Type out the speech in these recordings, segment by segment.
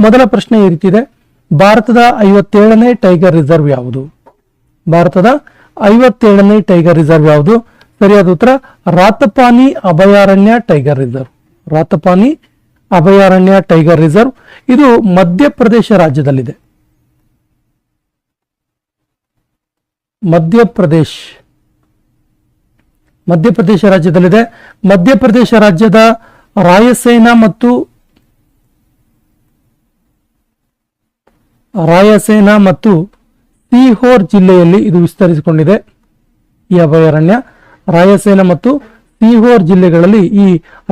ಮೊದಲ ಪ್ರಶ್ನೆ ಈ ರೀತಿ ಇದೆ. ಭಾರತದ ಐವತ್ತೇಳನೇ ಟೈಗರ್ ರಿಸರ್ವ್ ಯಾವುದು? ಭಾರತದ ಐವತ್ತೇಳನೇ ಟೈಗರ್ ರಿಸರ್ವ್ ಯಾವುದು? ಸರಿಯಾದ ಉತ್ತರ, ರಾತಪಾನಿ ಅಭಯಾರಣ್ಯ ಟೈಗರ್ ರಿಸರ್ವ್. ರಾತಪಾನಿ ಅಭಯಾರಣ್ಯ ಟೈಗರ್ ರಿಸರ್ವ್. ಇದು ಮಧ್ಯಪ್ರದೇಶ ರಾಜ್ಯದಲ್ಲಿದೆ. ಮಧ್ಯಪ್ರದೇಶ. ಮಧ್ಯಪ್ರದೇಶ ರಾಜ್ಯದಲ್ಲಿದೆ. ಮಧ್ಯಪ್ರದೇಶ ರಾಜ್ಯದ ರಾಯಸೇನಾ ಮತ್ತು ರಾಯಸೇನಾ ಮತ್ತು ಸಿಹೋರ್ ಜಿಲ್ಲೆಯಲ್ಲಿ ಇದು ವಿಸ್ತರಿಸಿಕೊಂಡಿದೆ. ಈ ಅಭಯಾರಣ್ಯ ರಾಯಸೇನ ಮತ್ತು ಸಿಹೋರ್ ಜಿಲ್ಲೆಗಳಲ್ಲಿ ಈ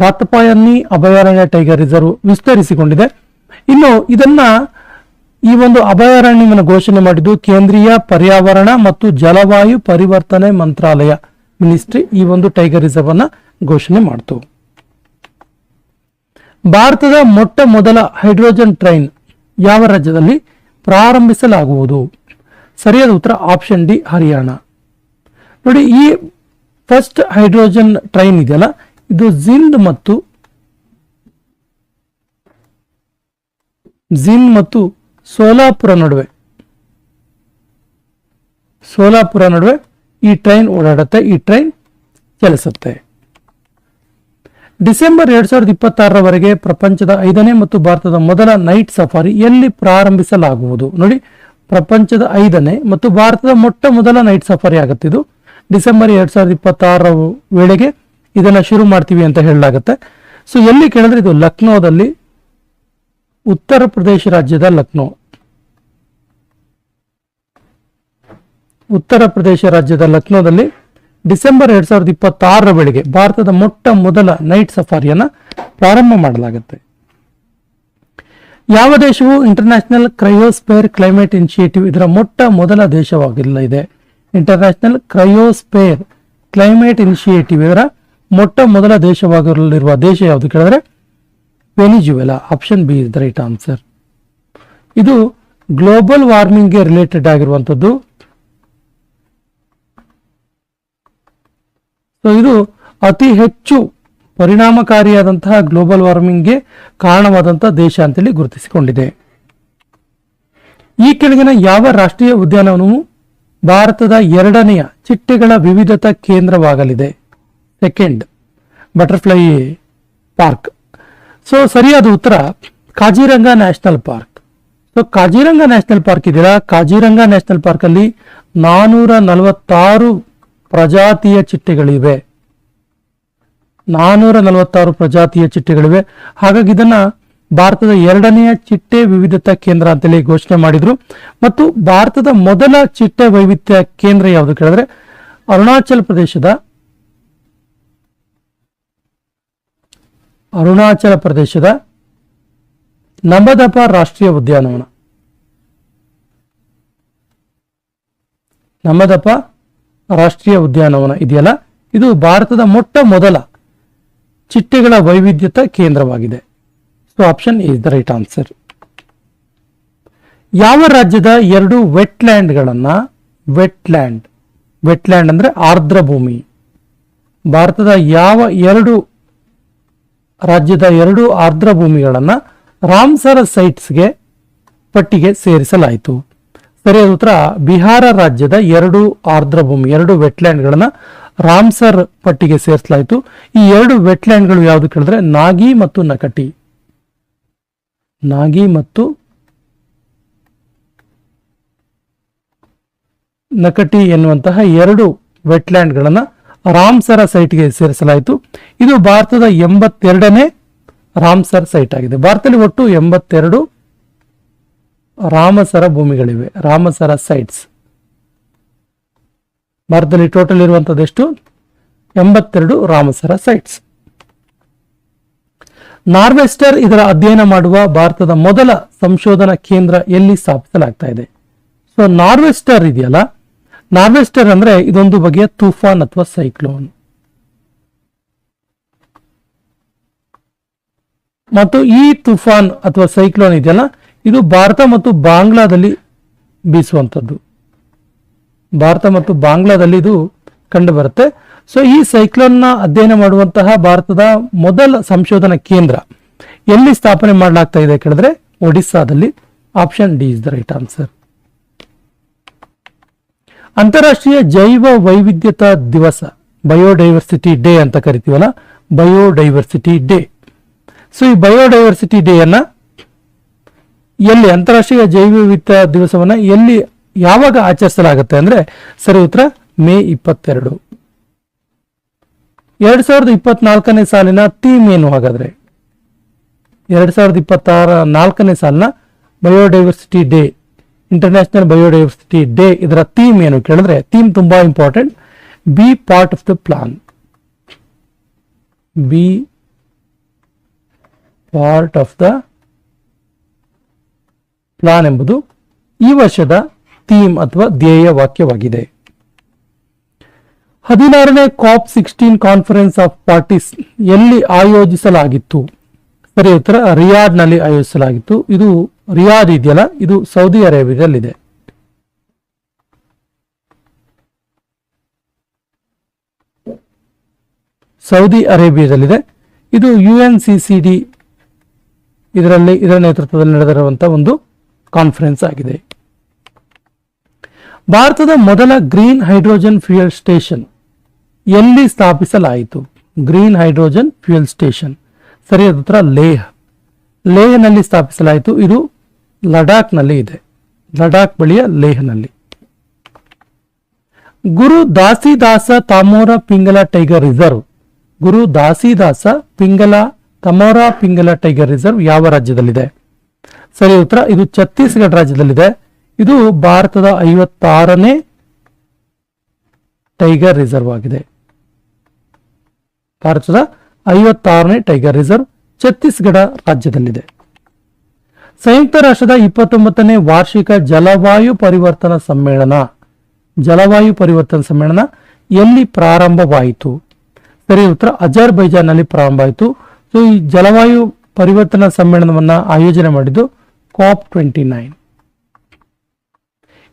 ರಾತಪಾಯನ್ನಿ ಅಭಯಾರಣ್ಯ ಟೈಗರ್ ರಿಸರ್ವ್ ವಿಸ್ತರಿಸಿಕೊಂಡಿದೆ. ಇನ್ನು ಇದನ್ನ ಈ ಒಂದು ಅಭಯಾರಣ್ಯವನ್ನು ಘೋಷಣೆ ಮಾಡಿದ್ದು ಕೇಂದ್ರೀಯ ಪರ್ಯಾವರಣ ಮತ್ತು ಜಲವಾಯು ಪರಿವರ್ತನೆ ಮಂತ್ರಾಲಯ. ಮಿನಿಸ್ಟ್ರಿ ಈ ಒಂದು ಟೈಗರ್ ರಿಸರ್ವ್ ಅನ್ನ ಘೋಷಣೆ ಮಾಡಿತು. ಭಾರತದ ಮೊಟ್ಟ ಮೊದಲ ಹೈಡ್ರೋಜನ್ ಟ್ರೈನ್ ಯಾವ ರಾಜ್ಯದಲ್ಲಿ ಪ್ರಾರಂಭಿಸಲಾಗುವುದು. ಸರಿಯಾದ ಉತ್ತರ ಆಪ್ಷನ್ ಡಿ ಹರಿಯಾಣ. ನೋಡಿ, ಈ ಫಸ್ಟ್ ಹೈಡ್ರೋಜನ್ ಟ್ರೈನ್ ಇದೆಯಲ್ಲ, ಇದು ಜಿಂದ್ ಮತ್ತು ಜಿಂದ್ ಮತ್ತು ಸೋಲಾಪುರ ನಡುವೆ. ಸೋಲಾಪುರ ನಡುವೆ ಈ ಟ್ರೈನ್ ಓಡಾಡುತ್ತೆ, ಈ ಟ್ರೈನ್ ಚಲಿಸುತ್ತೆ. ಡಿಸೆಂಬರ್ ಎರಡ್ ಸಾವಿರದ ಇಪ್ಪತ್ತಾರರವರೆಗೆ ಪ್ರಪಂಚದ ಐದನೇ ಮತ್ತು ಭಾರತದ ಮೊದಲ ನೈಟ್ ಸಫಾರಿ ಎಲ್ಲಿ ಪ್ರಾರಂಭಿಸಲಾಗುವುದು? ನೋಡಿ, ಪ್ರಪಂಚದ ಐದನೇ ಮತ್ತು ಭಾರತದ ಮೊಟ್ಟ ಮೊದಲ ನೈಟ್ ಸಫಾರಿ ಆಗುತ್ತಿದ್ದು ಡಿಸೆಂಬರ್ ಎರಡ್ ಸಾವಿರದ ಇಪ್ಪತ್ತಾರರ ವೇಳೆಗೆ ಇದನ್ನ ಶುರು ಮಾಡ್ತೀವಿ ಅಂತ ಹೇಳಲಾಗುತ್ತೆ. ಸೊ ಎಲ್ಲಿ ಕೇಳಿದ್ರೆ ಇದು ಲಕ್ನೋದಲ್ಲಿ ಉತ್ತರ ಪ್ರದೇಶ ರಾಜ್ಯದ ಲಕ್ನೋ. ಉತ್ತರ ಪ್ರದೇಶ ರಾಜ್ಯದ ಲಕ್ನೋದಲ್ಲಿ ಡಿಸೆಂಬರ್ ಎರಡ್ ಸಾವಿರದ ಇಪ್ಪತ್ತಾರರ ವೇಳೆಗೆ ಭಾರತದ ಮೊಟ್ಟ ಮೊದಲ ನೈಟ್ ಸಫಾರಿಯನ್ನ ಪ್ರಾರಂಭ ಮಾಡಲಾಗುತ್ತೆ. ಯಾವ ದೇಶವು ಇಂಟರ್ನ್ಯಾಷನಲ್ ಕ್ರಯೋಸ್ಪೇರ್ ಕ್ಲೈಮೇಟ್ ಇನಿಷಿಯೇಟಿವ್ ಇದರ ಮೊಟ್ಟ ಮೊದಲ ದೇಶವಾಗಿಲ್ಲ ಇದೆ. ಇಂಟರ್ನ್ಯಾಷನಲ್ ಕ್ರಯೋಸ್ಪೇರ್ ಕ್ಲೈಮೇಟ್ ಇನಿಷಿಯೇಟಿವ್ ಇದರ ಮೊಟ್ಟ ಮೊದಲ ದೇಶವಾಗಿರಲಿರುವ ದೇಶ ಯಾವುದು ಕೇಳಿದ್ರೆ? Venezuela. Option B is the right answer ಇದು ಗ್ಲೋಬಲ್ ವಾರ್ಮಿಂಗ್ಗೆ ರಿಲೇಟೆಡ್ ಆಗಿರುವಂಥದ್ದು ಸೊ ಇದು ಅತಿ ಹೆಚ್ಚು ಪರಿಣಾಮಕಾರಿಯಾದಂತಹ ಗ್ಲೋಬಲ್ ವಾರ್ಮಿಂಗ್ಗೆ ಕಾರಣವಾದಂತಹ ದೇಶ ಅಂತೇಳಿ ಗುರುತಿಸಿಕೊಂಡಿದೆ. ಈ ಕೆಳಗಿನ ಯಾವ ರಾಷ್ಟ್ರೀಯ ಉದ್ಯಾನವನವು ಭಾರತದ ಎರಡನೆಯ ಚಿಟ್ಟೆಗಳ ವಿವಿಧತಾ ಕೇಂದ್ರವಾಗಲಿದೆ. ಸೆಕೆಂಡ್ ಬಟರ್ಫ್ಲೈ ಪಾರ್ಕ್ ಸೊ ಸರಿಯಾದ ಉತ್ತರ Kaziranga national park. So Kaziranga national park ಇದೆಯಲ್ಲ? ಕಾಜಿರಂಗ ನ್ಯಾಷನಲ್ ಪಾರ್ಕ್ ಅಲ್ಲಿ ನಾನೂರ ನಲವತ್ತಾರು ಪ್ರಜಾತಿಯ ಚಿಟ್ಟೆಗಳಿವೆ. ನಾನೂರ ನಲವತ್ತಾರು ಪ್ರಜಾತಿಯ ಚಿಟ್ಟೆಗಳಿವೆ. ಹಾಗಾಗಿ ಇದನ್ನ ಭಾರತದ ಎರಡನೆಯ ಚಿಟ್ಟೆ ವಿವಿಧತಾ ಕೇಂದ್ರ ಅಂತೇಳಿ ಘೋಷಣೆ ಮಾಡಿದ್ರು. ಮತ್ತು ಭಾರತದ ಮೊದಲ ಚಿಟ್ಟೆ ವೈವಿಧ್ಯ ಕೇಂದ್ರ ಯಾವುದು ಕೇಳಿದ್ರೆ ಅರುಣಾಚಲ ಪ್ರದೇಶದ ಅರುಣಾಚಲ ಪ್ರದೇಶದ ನಂಬದಪ ರಾಷ್ಟ್ರೀಯ ಉದ್ಯಾನವನ. ನಮದಪ ರಾಷ್ಟ್ರೀಯ ಉದ್ಯಾನವನ ಇದೆಯಲ್ಲ? ಇದು ಭಾರತದ ಮೊಟ್ಟ ಮೊದಲ ಚಿಟ್ಟೆಗಳ ವೈವಿಧ್ಯತ ಕೇಂದ್ರವಾಗಿದೆ. So option is the right answer ಯಾವ ರಾಜ್ಯದ ಎರಡು ವೆಟ್ಲ್ಯಾಂಡ್ಗಳನ್ನ ವೆಟ್ಲ್ಯಾಂಡ್ ವೆಟ್ಲ್ಯಾಂಡ್ ಅಂದ್ರೆ ಆರ್ದ್ರ ಭೂಮಿ ಭಾರತದ ಯಾವ ಎರಡು, ರಾಜ್ಯದ ಎರಡು ಆರ್ದ್ರ ಭೂಮಿಗಳನ್ನ ರಾಮ್ಸರ ಸೈಟ್ಸ್ಗೆ ಪಟ್ಟಿಗೆ ಸೇರಿಸಲಾಯಿತು. ಸರಿಯಾದ ಉತ್ತರ, ಬಿಹಾರ ರಾಜ್ಯದ ಎರಡು ಆರ್ದ್ರಭೂಮಿ, ಎರಡು ವೆಟ್ಲ್ಯಾಂಡ್ಗಳನ್ನು ರಾಮ್ಸರ್ ಪಟ್ಟಿಗೆ ಸೇರಿಸಲಾಯಿತು. ಈ ಎರಡು ವೆಟ್ಲ್ಯಾಂಡ್ಗಳು ಯಾವುದು ಕೇಳಿದ್ರೆ, ನಾಗಿ ಮತ್ತು ನಕಟಿ. ನಾಗಿ ಮತ್ತು ನಕಟಿ ಎನ್ನುವಂತಹ ಎರಡು ವೆಟ್ಲ್ಯಾಂಡ್ಗಳನ್ನು ರಾಮ್ಸರ ಸೈಟ್ಗೆ ಸೇರಿಸಲಾಯಿತು. ಇದು ಭಾರತದ ಎಂಬತ್ತೆರಡನೇ ರಾಮ್ಸರ್ ಸೈಟ್ ಆಗಿದೆ. ಭಾರತದಲ್ಲಿ ಒಟ್ಟು ಎಂಬತ್ತೆರಡು ರಾಮಸರ ಭೂಮಿಗಳಿವೆ, ರಾಮಸರ ಸೈಟ್ಸ್ ಭಾರತದಲ್ಲಿ ಟೋಟಲ್ ಇರುವಂತದ್ದು ಎಷ್ಟು? ಎಂಬತ್ತೆರಡು ರಾಮಸರ ಸೈಟ್ಸ್ ನಾರ್ವೆಸ್ಟರ್ ಇದರ ಅಧ್ಯಯನ ಮಾಡುವ ಭಾರತದ ಮೊದಲ ಸಂಶೋಧನಾ ಕೇಂದ್ರ ಎಲ್ಲಿ ಸ್ಥಾಪಿಸಲಾಗ್ತಾ ಇದೆ? ಸೊ ನಾರ್ವೆಸ್ಟರ್ ಇದೆಯಲ್ಲ? ನಾರ್ವೆಸ್ಟರ್ ಅಂದ್ರೆ ಇದೊಂದು ಬಗೆಯ ತೂಫಾನ್ ಅಥವಾ ಸೈಕ್ಲೋನ್ ಮತ್ತು ಈ ತುಫಾನ್ ಅಥವಾ ಸೈಕ್ಲೋನ್ ಇದೆಯಲ್ಲ? ಇದು ಭಾರತ ಮತ್ತು ಬಾಂಗ್ಲಾದಲ್ಲಿ ಬೀಸುವಂಥದ್ದು. ಭಾರತ ಮತ್ತು ಬಾಂಗ್ಲಾದಲ್ಲಿ ಇದು ಕಂಡುಬರುತ್ತೆ. ಸೊ ಈ ಸೈಕ್ಲೋನ್ನ ಅಧ್ಯಯನ ಮಾಡುವಂತಹ ಭಾರತದ ಮೊದಲ ಸಂಶೋಧನಾ ಕೇಂದ್ರ ಎಲ್ಲಿ ಸ್ಥಾಪನೆ ಮಾಡಲಾಗ್ತಾ ಇದೆ ಕೇಳಿದ್ರೆ ಒಡಿಸ್ಸಾದಲ್ಲಿ. Option D is the right answer ಅಂತಾರಾಷ್ಟ್ರೀಯ ಜೈವ ವೈವಿಧ್ಯತಾ ದಿವಸ ಬಯೋಡೈವರ್ಸಿಟಿ ಡೇ ಅಂತ ಕರಿತೀವಲ್ಲ ಬಯೋಡೈವರ್ಸಿಟಿ ಡೇ ಸೊ ಈ ಬಯೋಡೈವರ್ಸಿಟಿ ಡೇ ಅನ್ನ ಎಲ್ಲಿ ಅಂತಾರಾಷ್ಟ್ರೀಯ ಜೈವ ವೈವಿಧ್ಯ ದಿವಸವನ್ನ ಎಲ್ಲಿ ಯಾವಾಗ ಆಚರಿಸಲಾಗುತ್ತೆ ಅಂದ್ರೆ ಸರಿ ಉತ್ತರ, ಮೇ ಇಪ್ಪತ್ತೆರಡು. ಎರಡ್ ಸಾವಿರದ ಇಪ್ಪತ್ನಾಲ್ಕನೇ ಸಾಲಿನ ಥೀಮ್ ಏನು ಹಾಗಾದ್ರೆ? ಎರಡ್ ಸಾವಿರದ ಇಪ್ಪತ್ತಾರ ನಾಲ್ಕನೇ ಸಾಲಿನ biodiversity day international biodiversity day ಇದರ ಥೀಮ್ ಏನು ಕೇಳಿದ್ರೆ ಥೀಮ್ ತುಂಬಾ important be part of the plan be part of the plan ಎಂಬುದು ಈ ವರ್ಷದ ಥೀಮ್ ಅಥವಾ ಧ್ಯೇಯ ವಾಕ್ಯವಾಗಿದೆ. ಹದಿನಾರನೇ COP sixteen conference of parties ಎಲ್ಲಿ ಆಯೋಜಿಸಲಾಗಿತ್ತು? ಸರಿ ಉತ್ತರ ರಿಯಾದ್ನಲ್ಲಿ ಆಯೋಜಿಸಲಾಗಿತ್ತು. ಇದು ರಿಯಾದ್ ಇದೆಯಲ್ಲ? ಇದು ಸೌದಿ ಅರೇಬಿಯಾದಲ್ಲಿದೆ. ಸೌದಿ ಅರೇಬಿಯಾದಲ್ಲಿದೆ. ಇದು ಯು ಸಿ ಸಿ ಇದರಲ್ಲಿ, ಇದರ ನೇತೃತ್ವದಲ್ಲಿ ನಡೆದಿರುವಂತಹ ಒಂದು ಕಾನ್ಫರೆನ್ಸ್ ಆಗಿದೆ. ಭಾರತದ ಮೊದಲ ಗ್ರೀನ್ ಹೈಡ್ರೋಜನ್ ಫ್ಯೂಯಲ್ ಸ್ಟೇಷನ್ ಎಲ್ಲಿ ಸ್ಥಾಪಿಸಲಾಯಿತು? Green hydrogen fuel station. ಸರಿಯಾದ ಉತ್ತರ, ಲೇಹ್. ಲೇಹ್ನಲ್ಲಿ ಸ್ಥಾಪಿಸಲಾಯಿತು. ಇದು ಲಡಾಖ್ನಲ್ಲಿ ಇದೆ. ಲಡಾಖ್ ಬಳಿಯ ಲೇಹ್ನಲ್ಲಿ. Guru Ghasidas Tamor Pingla tiger reserve. Guru Ghasidas Pingla Tamor Pingla tiger reserve ಯಾವ ರಾಜ್ಯದಲ್ಲಿದೆ? ಸರಿ, ಉತ್ತರ, ಇದು ಛತ್ತೀಸ್ಗಢ ರಾಜ್ಯದಲ್ಲಿದೆ. ಇದು ಭಾರತದ ಐವತ್ತಾರನೇ ಟೈಗರ್ ರಿಸರ್ವ್ ಆಗಿದೆ. ಭಾರತದ ಐವತ್ತಾರನೇ ಟೈಗರ್ ರಿಸರ್ವ್ ಛತ್ತೀಸ್ಗಢ ರಾಜ್ಯದಲ್ಲಿದೆ. ಸಂಯುಕ್ತ ರಾಷ್ಟ್ರದ ಇಪ್ಪತ್ತೊಂಬತ್ತನೇ ವಾರ್ಷಿಕ ಜಲವಾಯು ಪರಿವರ್ತನ ಸಮ್ಮೇಳನ. ಜಲವಾಯು ಪರಿವರ್ತನ ಸಮ್ಮೇಳನ ಎಲ್ಲಿ ಪ್ರಾರಂಭವಾಯಿತು? ಸರಿ, ಉತ್ತರ, ಅಜರ್ಬೈಜಾನ್ನಲ್ಲಿ ಪ್ರಾರಂಭ ಆಯಿತು ಸೊ, ಈ ಜಲವಾಯು ಪರಿವರ್ತನಾ ಸಮ್ಮೇಳನವನ್ನ ಆಯೋಜನೆ ಮಾಡಿದ್ದು ಕಾಪ್ ಟ್ವೆಂಟಿ ನೈನ್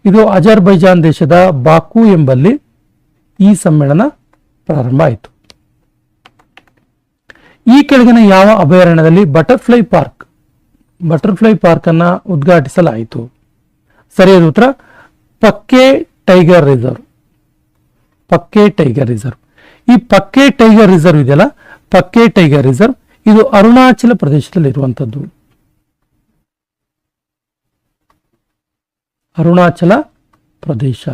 ಇದು ಅಜರ್ಬೈಜಾನ್ ದೇಶದ ಬಾಕು ಎಂಬಲ್ಲಿ ಈ ಸಮ್ಮೇಳನ ಪ್ರಾರಂಭ ಆಯಿತು. ಈ ಕೆಳಗಿನ ಯಾವ ಅಭಯಾರಣ್ಯದಲ್ಲಿ ಬಟರ್ಫ್ಲೈ ಪಾರ್ಕ್ ಬಟರ್ಫ್ಲೈ ಪಾರ್ಕ್ ಅನ್ನ ಉದ್ಘಾಟಿಸಲಾಯಿತು. ಸರಿಯಾದ ಉತ್ತರ, Pakke tiger reserve Pakke tiger reserve ಈ ಪಕ್ಕೆ ಟೈಗರ್ ರಿಸರ್ವ್ ಇದೆಯಲ್ಲ? ಪಕ್ಕೆ ಟೈಗರ್ ರಿಸರ್ವ್ ಇದು ಅರುಣಾಚಲ ಪ್ರದೇಶದಲ್ಲಿ ಇರುವಂತದ್ದು ಅರುಣಾಚಲ ಪ್ರದೇಶ.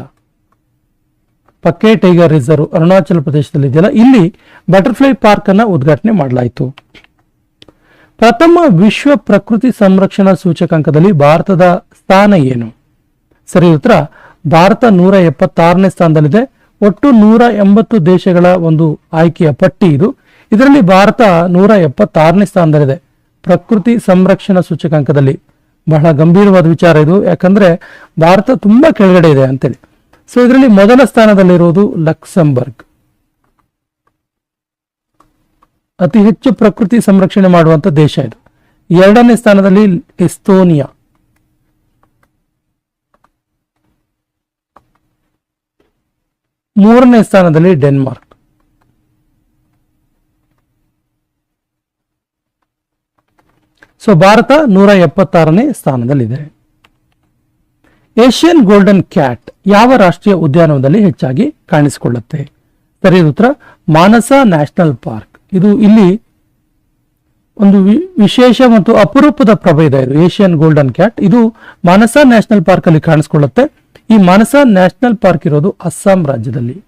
ಪಕ್ಕೆ ಟೈಗರ್ ರಿಸರ್ವ್ ಅರುಣಾಚಲ ಪ್ರದೇಶದಲ್ಲಿ ಇದೆಯಲ್ಲ? ಇಲ್ಲಿ ಬಟರ್ಫ್ಲೈ ಪಾರ್ಕ್ ಅನ್ನ ಉದ್ಘಾಟನೆ ಮಾಡಲಾಯಿತು. ಪ್ರಥಮ ವಿಶ್ವ ಪ್ರಕೃತಿ ಸಂರಕ್ಷಣಾ ಸೂಚಕಾಂಕದಲ್ಲಿ ಭಾರತದ ಸ್ಥಾನ ಏನು? ಸರಿ, ಉತ್ತರ. ಭಾರತ ನೂರ ಎಪ್ಪತ್ತಾರನೇ ಸ್ಥಾನದಲ್ಲಿದೆ. ಒಟ್ಟು ನೂರ ಎಂಬತ್ತು ದೇಶಗಳ ಒಂದು ಆಯ್ಕೆಯ ಪಟ್ಟಿ ಇದು. ಇದರಲ್ಲಿ ಭಾರತ ನೂರ ಎಪ್ಪತ್ತಾರನೇ ಸ್ಥಾನದಲ್ಲಿದೆ. ಪ್ರಕೃತಿ ಸಂರಕ್ಷಣಾ ಸೂಚಕಾಂಕದಲ್ಲಿ. ಬಹಳ ಗಂಭೀರವಾದ ವಿಚಾರ ಇದು. ಯಾಕಂದ್ರೆ ಭಾರತ ತುಂಬಾ ಕೆಳಗಡೆ ಇದೆ ಅಂತೇಳಿ. ಸೊ ಇದರಲ್ಲಿ ಮೊದಲ ಸ್ಥಾನದಲ್ಲಿರುವುದು ಲಕ್ಸಂಬರ್ಗ್. ಅತಿ ಹೆಚ್ಚು ಪ್ರಕೃತಿ ಸಂರಕ್ಷಣೆ ಮಾಡುವಂತ ದೇಶ ಇದು. ಎರಡನೇ ಸ್ಥಾನದಲ್ಲಿ ಎಸ್ತೋನಿಯಾ. ಮೂರನೇ ಸ್ಥಾನದಲ್ಲಿ ಡೆನ್ಮಾರ್ಕ್. ಸೊ ಭಾರತ ನೂರ ಎಪ್ಪತ್ತಾರನೇ ಸ್ಥಾನದಲ್ಲಿದೆ. ಏಷ್ಯನ್ ಗೋಲ್ಡನ್ ಕ್ಯಾಟ್ ಯಾವ ರಾಷ್ಟ್ರೀಯ ಉದ್ಯಾನವನದಲ್ಲಿ ಹೆಚ್ಚಾಗಿ ಕಾಣಿಸಿಕೊಳ್ಳುತ್ತೆ? ಸರಿಯಾದ ಉತ್ತರ, ಮಾನಸ ನ್ಯಾಷನಲ್ ಪಾರ್ಕ್. ಇದು ಇಲ್ಲಿ ಒಂದು ವಿಶೇಷ ಮತ್ತು ಅಪರೂಪದ ಪ್ರಭೇದ ಇದು. Asian golden cat. ಇದು ಮಾನಸ ನ್ಯಾಷನಲ್ ಪಾರ್ಕ್ ಅಲ್ಲಿ ಕಾಣಿಸಿಕೊಳ್ಳುತ್ತೆ. ಈ ಮಾನಸ ನ್ಯಾಷನಲ್ ಪಾರ್ಕ್ ಇರೋದು ಅಸ್ಸಾಂ ರಾಜ್ಯದಲ್ಲಿ.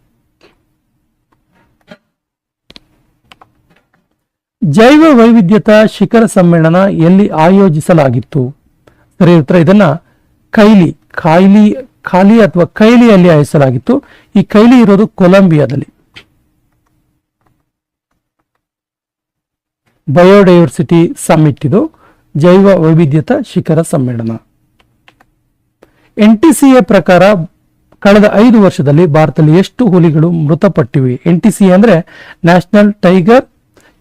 ಜೈವ ವೈವಿಧ್ಯತಾ ಶಿಖರ ಸಮ್ಮೇಳನ ಎಲ್ಲಿ ಆಯೋಜಿಸಲಾಗಿತ್ತು? ಸರಿ, ಉತ್ತರ ಇದನ್ನ ಕೈಲಿ, ಖಾಯ್ಲಿ, ಖಾಲಿ ಅಥವಾ ಕೈಲಿಯಲ್ಲಿ ಆಯೋಜಿಸಲಾಗಿತ್ತು. ಈ ಕೈಲಿ ಇರೋದು ಕೊಲಂಬಿಯಾದಲ್ಲಿ. ಬಯೋಡೈವರ್ಸಿಟಿ ಸಮ್ಮಿಟ್ ಇದು, ಜೈವ ವೈವಿಧ್ಯತಾ ಶಿಖರ ಸಮ್ಮೇಳನ. ಎನ್ ಟಿ ಪ್ರಕಾರ ಕಳೆದ ಐದು ವರ್ಷದಲ್ಲಿ ಭಾರತದಲ್ಲಿ ಎಷ್ಟು ಹುಲಿಗಳು ಮೃತಪಟ್ಟಿವೆ? ಎನ್ ಟಿ ಅಂದ್ರೆ ನ್ಯಾಷನಲ್ ಟೈಗರ್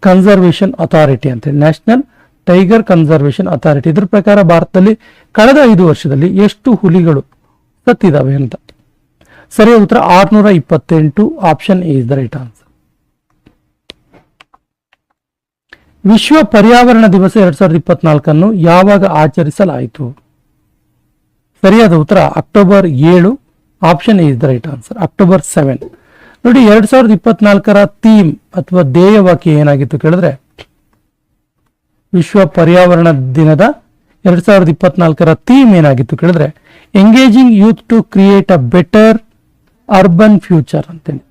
ಕನ್ಸರ್ವೇಷನ್ ಅಥಾರಿಟಿ ಅಂತ ನ್ಯಾಷನಲ್ ಟೈಗರ್ ಕನ್ಸರ್ವೇಷನ್ ಅಥಾರಿಟಿ ಇದ್ರ ಪ್ರಕಾರ ಭಾರತದಲ್ಲಿ ಕಳೆದ ಐದು ವರ್ಷದಲ್ಲಿ ಎಷ್ಟು ಹುಲಿಗಳು ಸತ್ತಿದಾವೆ ಅಂತ. ಸರಿಯಾದ ಉತ್ತರ ಆರ್ನೂರ ಇಪ್ಪತ್ತೆಂಟು option is the right answer ವಿಶ್ವ ಪರ್ಯಾವರಣ ದಿವಸ ಎರಡ್ ಸಾವಿರದ ಇಪ್ಪತ್ನಾಲ್ಕನ್ನು ಯಾವಾಗ ಆಚರಿಸಲಾಯಿತು? ಸರಿಯಾದ ಉತ್ತರ ಅಕ್ಟೋಬರ್ ಏಳು. Option is the right answer October seven ನೋಡಿ, ಎರಡ್ ಸಾವಿರದ ಇಪ್ಪತ್ನಾಲ್ಕರ ಥೀಮ್ ಅಥವಾ ಧ್ಯೇಯವಾಕ್ಯ ಏನಾಗಿತ್ತು ಕೇಳಿದ್ರೆ, ವಿಶ್ವ ಪರ್ಯಾವರಣ ದಿನದ ಎರಡ್ ಸಾವಿರದ ಇಪ್ಪತ್ನಾಲ್ಕರ ಥೀಮ್ ಏನಾಗಿತ್ತು ಕೇಳಿದ್ರೆ engaging youth to create a better urban future ಅಂತೇಳಿ.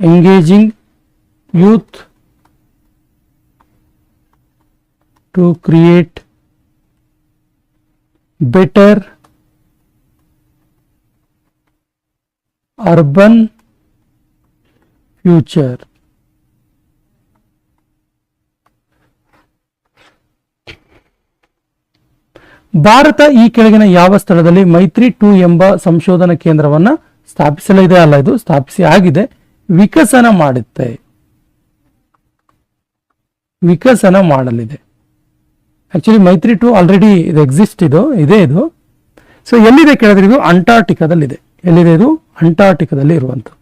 Engaging youth to create better urban future ಭಾರತ ಈ ಕೆಳಗಿನ ಯಾವ ಸ್ಥಳದಲ್ಲಿ ಮೈತ್ರಿ ಟೂ ಎಂಬ ಸಂಶೋಧನಾ ಕೇಂದ್ರವನ್ನ ಸ್ಥಾಪಿಸಲಿದೆ ಅಲ್ಲ, ಇದು ಸ್ಥಾಪಿಸಿ ಆಗಿದೆ. ವಿಕಸನ ಮಾಡುತ್ತೆ. ವಿಕಸನ ಮಾಡಲಿದೆ. ಆಕ್ಚುಲಿ ಮೈತ್ರಿ ಟೂ ಆಲ್ರೆಡಿ ಇದು ಎಕ್ಸಿಸ್ಟ್ ಇದು, ಇದೆ ಇದು. ಸೊ ಎಲ್ಲಿದೆ ಕೇಳಿದ್ರೆ ಇದು ಅಂಟಾರ್ಟಿಕಾದಲ್ಲಿದೆ ಎಲ್ಲಿದೆ ಇದು? ಅಂಟಾರ್ಟಿಕಾದಲ್ಲಿ ಇರುವಂಥದ್ದು.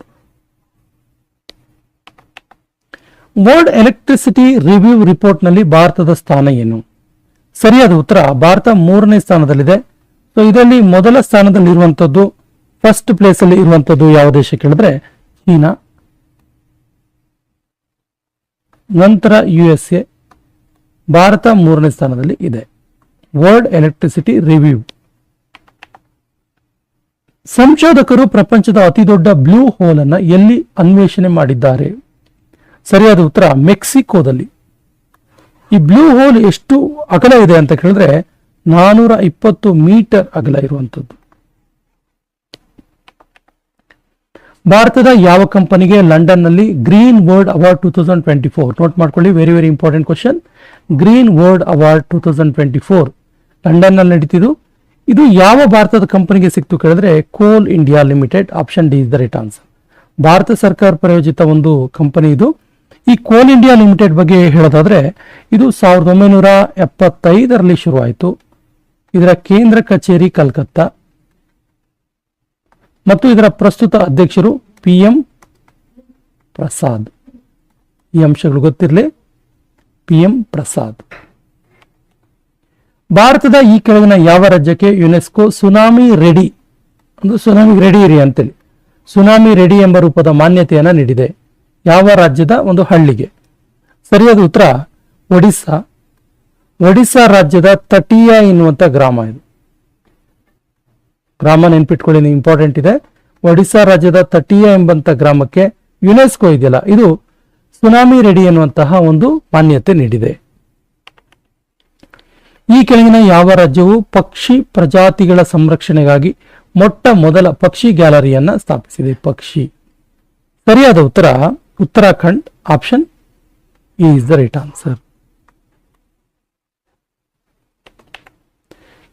ವರ್ಲ್ಡ್ ಎಲೆಕ್ಟ್ರಿಸಿಟಿ ರಿವ್ಯೂ ರಿಪೋರ್ಟ್ನಲ್ಲಿ ಭಾರತದ ಸ್ಥಾನ ಏನು? ಸರಿಯಾದ ಉತ್ತರ, ಭಾರತ ಮೂರನೇ ಸ್ಥಾನದಲ್ಲಿದೆ. ಸೊ ಇದರಲ್ಲಿ ಮೊದಲ ಸ್ಥಾನದಲ್ಲಿ ಇರುವಂತದ್ದು ಫಸ್ಟ್ ಪ್ಲೇಸ್ ಅಲ್ಲಿ ಇರುವಂತದ್ದು ಯಾವ ದೇಶ ಕೇಳಿದ್ರೆ, ಚೀನಾ. ನಂತರ ಯು ಎಸ್ ಎ ಭಾರತ ಮೂರನೇ ಸ್ಥಾನದಲ್ಲಿ ಇದೆ. ವರ್ಲ್ಡ್ ಎಲೆಕ್ಟ್ರಿಸಿಟಿ ರಿವ್ಯೂ ಸಂಶೋಧಕರು ಪ್ರಪಂಚದ ಅತಿದೊಡ್ಡ ಬ್ಲೂ ಹೋಲ್ ಅನ್ನ ಎಲ್ಲಿ ಅನ್ವೇಷಣೆ ಮಾಡಿದ್ದಾರೆ? ಸರಿಯಾದ ಉತ್ತರ ಮೆಕ್ಸಿಕೋದಲ್ಲಿ. ಈ ಬ್ಲೂ ಹೋಲ್ ಎಷ್ಟು ಅಗಲ ಇದೆ ಅಂತ ಕೇಳಿದ್ರೆ ನಾನೂರ ಇಪ್ಪತ್ತು ಮೀಟರ್ ಅಗಲ ಇರುವಂತದ್ದು ಭಾರತದ ಯಾವ ಕಂಪನಿಗೆ ಲಂಡನ್ನಲ್ಲಿ green world award two thousand twenty four? Note ಮಾಡ್ಕೊಳ್ಳಿ very very important question green world award two thousand twenty four ಲಂಡನ್ನಲ್ಲಿ ನಡೀತಿದ್ದು ಇದು ಯಾವ ಭಾರತದ ಕಂಪನಿಗೆ ಸಿಕ್ತು ಕೇಳಿದ್ರೆ coal India limited option D is the right answer Bharat ಸರ್ಕಾರ ಪ್ರಾಯೋಜಿತ ಒಂದು ಕಂಪನಿ ಇದು. ಈ ಕೋಲ್ ಇಂಡಿಯಾ ಲಿಮಿಟೆಡ್ ಬಗ್ಗೆ ಹೇಳೋದಾದ್ರೆ ಇದು ಸಾವಿರದ ಒಂಬೈನೂರ ಎಪ್ಪತ್ತೈದರಲ್ಲಿ ಶುರುವಾಯಿತು. ಇದರ ಕೇಂದ್ರ ಕಚೇರಿ ಕಲ್ಕತ್ತಾ. ಮತ್ತು ಇದರ ಪ್ರಸ್ತುತ ಅಧ್ಯಕ್ಷರು ಪಿ ಎಂ ಪ್ರಸಾದ್. ಈ ಅಂಶಗಳು ಗೊತ್ತಿರಲಿ. P M Prasad. ಭಾರತದ ಈ ಕೆಳಗಿನ ಯಾವ ರಾಜ್ಯಕ್ಕೆ ಯುನೆಸ್ಕೋ ಸುನಾಮಿ ರೆಡಿ? ಒಂದು ಸುನಾಮಿ ರೆಡಿ ಇರಿ ಅಂತೇಳಿ. ಸುನಾಮಿ ರೆಡಿ ಎಂಬ ರೂಪದ ಮಾನ್ಯತೆಯನ್ನು ನೀಡಿದೆ. ಯಾವ ರಾಜ್ಯದ ಒಂದು ಹಳ್ಳಿಗೆ? ಸರಿಯಾದ ಉತ್ತರ, ಒಡಿಸ್ಸಾ. ಒಡಿಸ್ಸಾ ರಾಜ್ಯದ ತಟೀಯ ಎನ್ನುವಂಥ ಗ್ರಾಮ ಇದು. ಗ್ರಾಮ ನೆನ್ಪಿಟ್ಕೊಳ್ಳಿ ಇಂಪಾರ್ಟೆಂಟ್ ಇದೆ. ಒಡಿಸ್ಸಾ ರಾಜ್ಯದ ತಟೀಯ ಎಂಬಂತ ಗ್ರಾಮಕ್ಕೆ ಯುನೆಸ್ಕೋ ಇದೆಯಲ್ಲ, ಇದು ಸುನಾಮಿ ರೆಡಿ ಎನ್ನುವಂತಹ ಒಂದು ಮಾನ್ಯತೆ ನೀಡಿದೆ. ಈ ಕೆಳಗಿನ ಯಾವ ರಾಜ್ಯವು ಪಕ್ಷಿ ಪ್ರಜಾತಿಗಳ ಸಂರಕ್ಷಣೆಗಾಗಿ ಮೊಟ್ಟ ಮೊದಲ ಪಕ್ಷಿ ಗ್ಯಾಲರಿಯನ್ನ ಸ್ಥಾಪಿಸಿದೆ? ಪಕ್ಷಿ. ಸರಿಯಾದ ಉತ್ತರ Uttarakhand. Option is the right answer.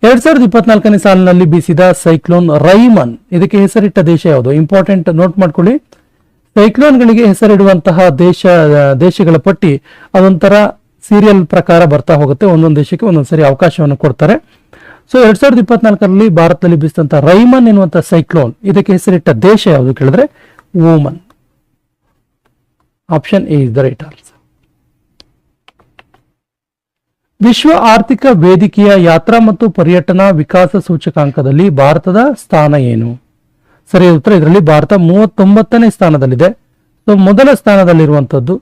ಎರಡ್ ಸಾವಿರದ ಇಪ್ಪತ್ನಾಲ್ಕನೇ ಸಾಲಿನಲ್ಲಿ ಬೀಸಿದ ಸೈಕ್ಲೋನ್ ರೈಮನ್, ಇದಕ್ಕೆ ಹೆಸರಿಟ್ಟ ದೇಶ ಯಾವುದು? ಇಂಪಾರ್ಟೆಂಟ್ ನೋಟ್ ಮಾಡ್ಕೊಳ್ಳಿ. ಸೈಕ್ಲೋನ್ಗಳಿಗೆ ಹೆಸರಿಡುವಂತಹ ದೇಶ, ದೇಶಗಳ ಪಟ್ಟಿ, ಅದೊಂಥರ ಸೀರಿಯಲ್ ಪ್ರಕಾರ ಬರ್ತಾ ಹೋಗುತ್ತೆ. ಒಂದೊಂದು ದೇಶಕ್ಕೆ ಒಂದೊಂದು ಸರಿ ಅವಕಾಶವನ್ನು ಕೊಡ್ತಾರೆ. ಸೊ ಎರಡ್ ಸಾವಿರದ ಇಪ್ಪತ್ನಾಲ್ಕರಲ್ಲಿ ಭಾರತದಲ್ಲಿ ಬೀಸಿದಂತಹ ರೈಮನ್ ಎನ್ನುವಂತ ಸೈಕ್ಲೋನ್, ಇದಕ್ಕೆ ಹೆಸರಿಟ್ಟ ದೇಶ ಯಾವುದು ಕೇಳಿದ್ರೆ Oman option A is the right answer ವಿಶ್ವ ಆರ್ಥಿಕ ವೇದಿಕೆಯ ಯಾತ್ರಾ ಮತ್ತು ಪರ್ಯಟನಾ ವಿಕಾಸ ಸೂಚಕಾಂಕದಲ್ಲಿ ಭಾರತದ ಸ್ಥಾನ ಏನು? ಸರಿ ಉತ್ತರ, ಇದರಲ್ಲಿ ಭಾರತ ಮೂವತ್ತೊಂಬತ್ತನೇ ಸ್ಥಾನದಲ್ಲಿದೆ. ಸೊ ಮೊದಲ ಸ್ಥಾನದಲ್ಲಿರುವಂತದ್ದು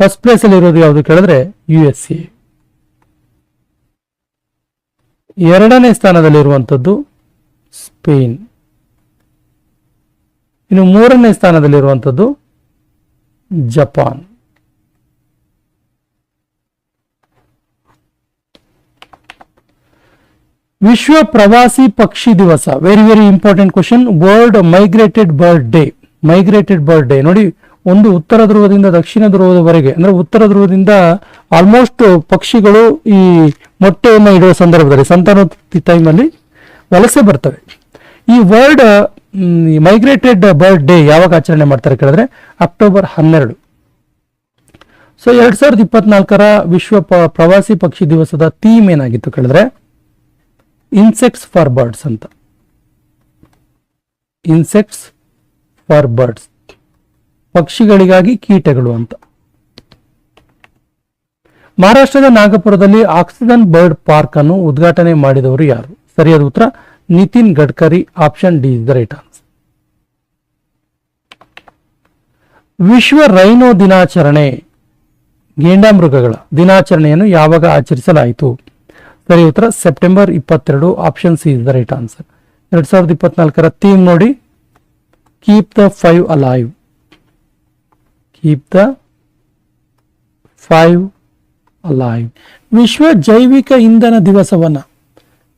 ಫಸ್ಟ್ ಪ್ಲೇಸ್ ಅಲ್ಲಿ ಇರೋದು ಯಾವುದು ಕೇಳಿದ್ರೆ ಯು ಎಸ್ ಎ ಎರಡನೇ ಸ್ಥಾನದಲ್ಲಿರುವಂಥದ್ದು ಸ್ಪೇನ್. ಇನ್ನು ಮೂರನೇ ಸ್ಥಾನದಲ್ಲಿರುವಂಥದ್ದು ಜಪಾನ್. ವಿಶ್ವ ಪ್ರವಾಸಿ ಪಕ್ಷಿ ದಿವಸ. Very very important question world migrated bird day migrated bird day ನೋಡಿ ಒಂದು ಉತ್ತರ ಧ್ರುವದಿಂದ ದಕ್ಷಿಣ ಧ್ರುವದವರೆಗೆ, ಅಂದ್ರೆ ಉತ್ತರ ಧ್ರುವದಿಂದ ಆಲ್ಮೋಸ್ಟ್ ಪಕ್ಷಿಗಳು ಈ ಮೊಟ್ಟೆಯನ್ನು ಇಡುವ ಸಂದರ್ಭದಲ್ಲಿ ಸಂತಾನೋತ್ಪತ್ತಿ ಟೈಮಲ್ಲಿ ವಲಸೆ ಬರ್ತವೆ. ಈ ವರ್ಲ್ಡ್ ಮೈಗ್ರೇಟೆಡ್ ಬರ್ಡ್ ಡೇ ಯಾವಾಗ ಆಚರಣೆ ಮಾಡ್ತಾರೆ ಕೇಳಿದ್ರೆ ಅಕ್ಟೋಬರ್ ಹನ್ನೆರಡು. ಸೊ ಎರಡ್ ಸಾವಿರದ ಇಪ್ಪತ್ನಾಲ್ಕರ ವಿಶ್ವ ಪ್ರವಾಸಿ ಪಕ್ಷಿ ದಿವಸದ ಥೀಮ್ ಏನಾಗಿತ್ತು ಕೇಳಿದ್ರೆ ಇನ್ಸೆಕ್ಟ್ಸ್ ಫಾರ್ ಬರ್ಡ್ಸ್ ಅಂತ. ಇನ್ಸೆಕ್ಟ್ಸ್ ಫಾರ್ ಬರ್ಡ್ಸ್ ಪಕ್ಷಿಗಳಿಗಾಗಿ ಕೀಟಗಳು ಅಂತ. ಮಹಾರಾಷ್ಟ್ರದ ನಾಗಪುರದಲ್ಲಿ ಆಕ್ಸಿಜನ್ ಬರ್ಡ್ ಪಾರ್ಕ್ ಅನ್ನು ಉದ್ಘಾಟನೆ ಮಾಡಿದವರು ಯಾರು? ಸರಿಯಾದ ಉತ್ತರ, Nitin Gadkari, option D is the right answer. ವಿಶ್ವ ರೈನೋ ದಿನಾಚರಣೆ ಗೇಂಡಾಮೃಗಗಳ ದಿನಾಚರಣೆಯನ್ನು ಯಾವಾಗ ಆಚರಿಸಲಾಯಿತು? ಸರಿ ಉತ್ತರ, ಸೆಪ್ಟೆಂಬರ್ ಇಪ್ಪತ್ತೆರಡು, option C is the right answer. ಎರಡ್ ಸಾವಿರದ ಇಪ್ಪತ್ನಾಲ್ಕರ ಥೀಮ್ ನೋಡಿ. Keep the five alive keep the five alive. ವಿಶ್ವ ಜೈವಿಕ ಇಂಧನ ದಿವಸವನ್ನ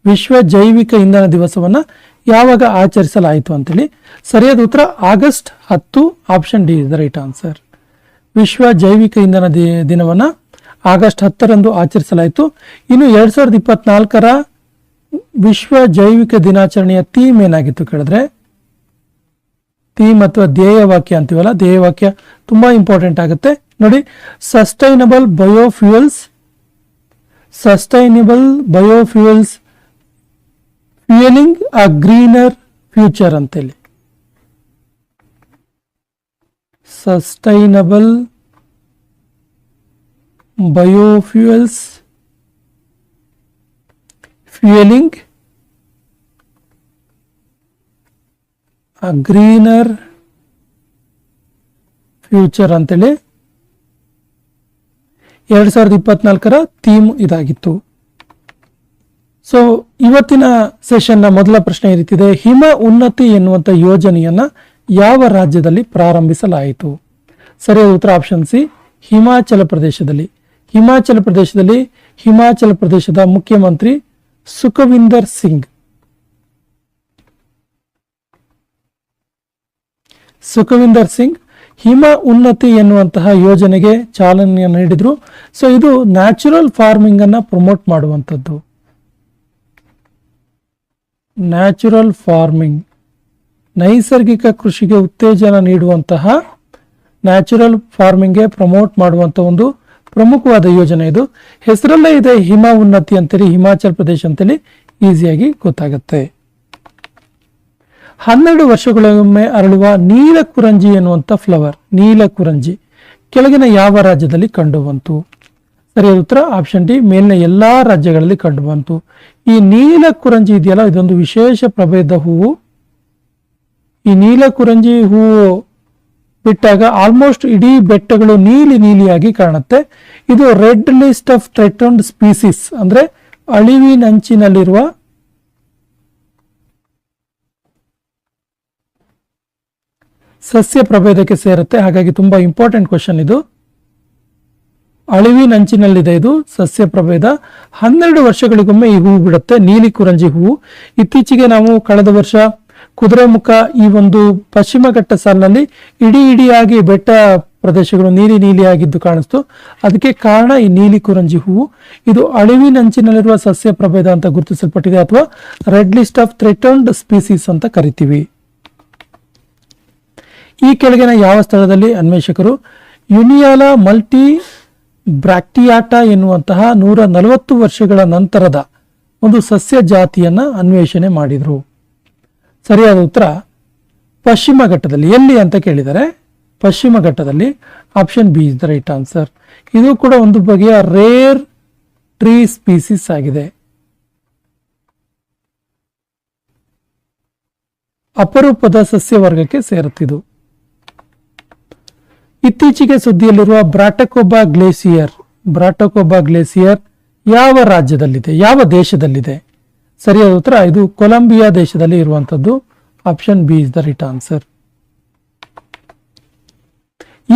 ವಿಶ್ವ ಜೈವಿಕ ಇಂಧನ ದಿವಸವನ್ನ ಯಾವಾಗ ಆಚರಿಸಲಾಯಿತು ಅಂತೇಳಿ ಸರಿಯಾದ ಉತ್ತರ ಆಗಸ್ಟ್ ಹತ್ತು option D is the right answer ವಿಶ್ವ ಜೈವಿಕ ಇಂಧನ ದಿನವನ್ನ ಆಗಸ್ಟ್ ಹತ್ತರಂದು ಆಚರಿಸಲಾಯಿತು. ಇನ್ನು ಎರಡ್ ಸಾವಿರದ ಇಪ್ಪತ್ನಾಲ್ಕರ ವಿಶ್ವ ಜೈವಿಕ ದಿನಾಚರಣೆಯ ಥೀಮ್ ಏನಾಗಿತ್ತು ಕೇಳಿದ್ರೆ ಥೀಮ್ ಅಥವಾ ಧ್ಯೇಯವಾಕ್ಯ ಅಂತೀವಲ್ಲ ಧ್ಯೇಯ ತುಂಬ ತುಂಬಾ ಇಂಪಾರ್ಟೆಂಟ್ ಆಗುತ್ತೆ. ನೋಡಿ sustainable biofuels sustainable biofuels fueling a greener future ಅಂತೇಳಿ. Sustainable biofuels fueling greener future ಅಂತೇಳಿ ಎರಡ್ ಸಾವಿರದ ಇಪ್ಪತ್ನಾಲ್ಕರ ಥೀಮ್ ಇದಾಗಿತ್ತು. ಸೊ ಇವತ್ತಿನ ಸೆಷನ್ನ ಮೊದಲ ಪ್ರಶ್ನೆ ಈ ರೀತಿದೆ. ಹಿಮ ಉನ್ನತಿ ಎನ್ನುವಂತ ಯೋಜನೆಯನ್ನ ಯಾವ ರಾಜ್ಯದಲ್ಲಿ ಪ್ರಾರಂಭಿಸಲಾಯಿತು? ಸರಿಯಾದ ಉತ್ತರ ಆಪ್ಷನ್ ಸಿ, ಹಿಮಾಚಲ ಪ್ರದೇಶದಲ್ಲಿ. ಹಿಮಾಚಲ ಪ್ರದೇಶದಲ್ಲಿ ಹಿಮಾಚಲ ಪ್ರದೇಶದ ಮುಖ್ಯಮಂತ್ರಿ ಸುಖವಿಂದರ್ ಸಿಂಗ್. ಸುಖವಿಂದರ್ ಸಿಂಗ್, ಹಿಮ ಉನ್ನತಿ ಎನ್ನುವಂತಹ ಯೋಜನೆಗೆ ಚಾಲನೆಯನ್ನು ನೀಡಿದ್ರು. ಸೊ ಇದು ನ್ಯಾಚುರಲ್ ಫಾರ್ಮಿಂಗ್ ಅನ್ನ ಪ್ರಮೋಟ್ ಮಾಡುವಂಥದ್ದು. ನ್ಯಾಚುರಲ್ ಫಾರ್ಮಿಂಗ್ ನೈಸರ್ಗಿಕ ಕೃಷಿಗೆ ಉತ್ತೇಜನ ನೀಡುವಂತಹ ನ್ಯಾಚುರಲ್ ಫಾರ್ಮಿಂಗ್ಗೆ ಪ್ರಮೋಟ್ ಮಾಡುವಂಥ ಒಂದು ಪ್ರಮುಖವಾದ ಯೋಜನೆ ಇದು. ಹೆಸರಲ್ಲೇ ಇದೆ ಹಿಮ ಉನ್ನತಿ ಅಂತೇಳಿ, ಹಿಮಾಚಲ್ ಪ್ರದೇಶ ಅಂತೇಳಿ ಈಸಿಯಾಗಿ ಗೊತ್ತಾಗುತ್ತೆ. ಹನ್ನೆರಡು ವರ್ಷಗಳೊಮ್ಮೆ ಅರಳುವ ನೀಲಕುರಂಜಿ ಎನ್ನುವಂಥ ಫ್ಲವರ್ ನೀಲಕುರಂಜಿ, ಕೆಳಗಿನ ಯಾವ ರಾಜ್ಯದಲ್ಲಿ ಕಂಡುಬಂತು? ಸರಿಯಾದ ಉತ್ತರ ಆಪ್ಷನ್ ಡಿ ಮೇಲಿನ ಎಲ್ಲ ರಾಜ್ಯಗಳಲ್ಲಿ ಕಂಡುಬಂತು. ಈ ನೀಲಕುರಂಜಿ ಇದೆಯಲ್ಲ, ಇದೊಂದು ವಿಶೇಷ ಪ್ರಭೇದ ಹೂವು. ಈ ನೀಲಕುರಂಜಿ ಹೂವು ಬಿಟ್ಟಾಗ ಆಲ್ಮೋಸ್ಟ್ ಇಡೀ ಬೆಟ್ಟಗಳು ನೀಲಿ ನೀಲಿಯಾಗಿ ಕಾಣುತ್ತೆ. ಇದು red list of threatened species ಅಂದ್ರೆ ಅಳಿವಿನಂಚಿನಲ್ಲಿರುವ ಸಸ್ಯ ಪ್ರಭೇದಕ್ಕೆ ಸೇರುತ್ತೆ. ಹಾಗಾಗಿ ತುಂಬಾ ಇಂಪಾರ್ಟೆಂಟ್ ಕ್ವಶನ್ ಇದು. ಅಳಿವಿನಂಚಿನಲ್ಲಿದೆ ಇದು, ಸಸ್ಯ ಪ್ರಭೇದ. ಹನ್ನೆರಡು ವರ್ಷಗಳಿಗೊಮ್ಮೆ ಈ ಹೂವು ಬಿಡುತ್ತೆ. ನೀಲಿ ಕುರಂಜಿ ಹೂವು. ಇತ್ತೀಚೆಗೆ ನಾವು ಕಳೆದ ವರ್ಷ ಕುದುರೆಮುಖ ಈ ಒಂದು ಪಶ್ಚಿಮ ಘಟ್ಟ ಸಾಲಿನಲ್ಲಿ ಇಡೀ ಇಡಿಯಾಗಿ ಬೆಟ್ಟ ಪ್ರದೇಶಗಳು ನೀಲಿ ನೀಲಿಯಾಗಿದ್ದು ಕಾಣಿಸ್ತು. ಅದಕ್ಕೆ ಕಾರಣ ಈ ನೀಲಿ ಕುರಂಜಿ ಹೂವು. ಇದು ಅಳಿವಿನಂಚಿನಲ್ಲಿರುವ ಸಸ್ಯ ಪ್ರಭೇದ ಅಂತ ಗುರುತಿಸಲ್ಪಟ್ಟಿದೆ ಅಥವಾ red list of threatened species ಅಂತ ಕರಿತೀವಿ. ಈ ಕೆಳಗಿನ ಯಾವ ಸ್ಥಳದಲ್ಲಿ ಅನ್ವೇಷಕರು? ಯುನಿಯಾಲ ಮಲ್ಟಿ ಬ್ರಾಕ್ಟಿಯಾಟಾ ಎನ್ನುವಂತಹ ನೂರ ನಲವತ್ತು ವರ್ಷಗಳ ನಂತರದ ಒಂದು ಸಸ್ಯ ಜಾತಿಯನ್ನ ಅನ್ವೇಷಣೆ ಮಾಡಿದ್ರು. ಸರಿಯಾದ ಉತ್ತರ, ಪಶ್ಚಿಮ ಘಟ್ಟದಲ್ಲಿ. ಎಲ್ಲಿ ಅಂತ ಕೇಳಿದರೆ, ಪಶ್ಚಿಮ ಘಟ್ಟದಲ್ಲಿ. Option B is the right answer. ಇದು ಕೂಡ ಒಂದು ಬಗೆಯ ರೇರ್ ಟ್ರೀ ಸ್ಪೀಸಿಸ್ ಆಗಿದೆ. ಅಪರೂಪದ ಸಸ್ಯ ವರ್ಗಕ್ಕೆ ಸೇರುತ್ತಿದ್ದು. ಇತ್ತೀಚೆಗೆ ಸುದ್ದಿಯಲ್ಲಿರುವ ಬ್ರಾಟಕೊಬಾ ಗ್ಲೇಸಿಯರ್ ಬ್ರಾಟಕೊಬಾ ಗ್ಲೇಸಿಯರ್ ಯಾವ ರಾಜ್ಯದಲ್ಲಿದೆ, ಯಾವ ದೇಶದಲ್ಲಿದೆ? ಸರಿಯಾದ ಉತ್ತರ, ಇದು ಕೊಲಂಬಿಯಾ ದೇಶದಲ್ಲಿ ಇರುವಂತದ್ದು. Option B is the right answer.